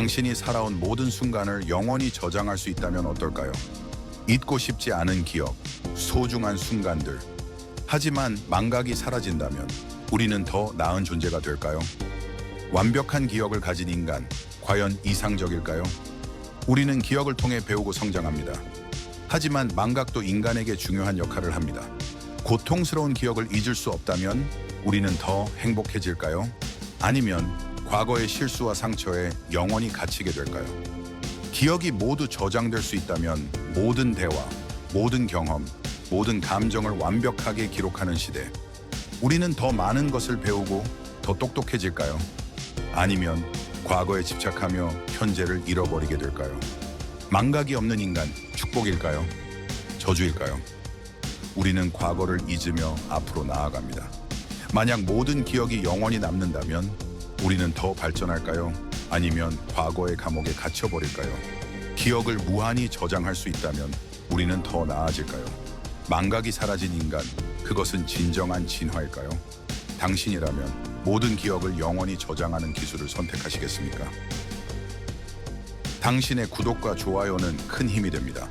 당신이 살아온 모든 순간을 영원히 저장할 수 있다면 어떨까요? 잊고 싶지 않은 기억, 소중한 순간들. 하지만 망각이 사라진다면 우리는 더 나은 존재가 될까요? 완벽한 기억을 가진 인간, 과연 이상적일까요? 우리는 기억을 통해 배우고 성장합니다. 하지만 망각도 인간에게 중요한 역할을 합니다. 고통스러운 기억을 잊을 수 없다면 우리는 더 행복해질까요? 아니면 과거의 실수와 상처에 영원히 갇히게 될까요? 기억이 모두 저장될 수 있다면 모든 대화, 모든 경험, 모든 감정을 완벽하게 기록하는 시대. 우리는 더 많은 것을 배우고 더 똑똑해질까요? 아니면 과거에 집착하며 현재를 잃어버리게 될까요? 망각이 없는 인간, 축복일까요? 저주일까요? 우리는 과거를 잊으며 앞으로 나아갑니다. 만약 모든 기억이 영원히 남는다면 우리는 더 발전할까요? 아니면 과거의 감옥에 갇혀버릴까요? 기억을 무한히 저장할 수 있다면 우리는 더 나아질까요? 망각이 사라진 인간, 그것은 진정한 진화일까요? 당신이라면 모든 기억을 영원히 저장하는 기술을 선택하시겠습니까? 당신의 구독과 좋아요는 큰 힘이 됩니다.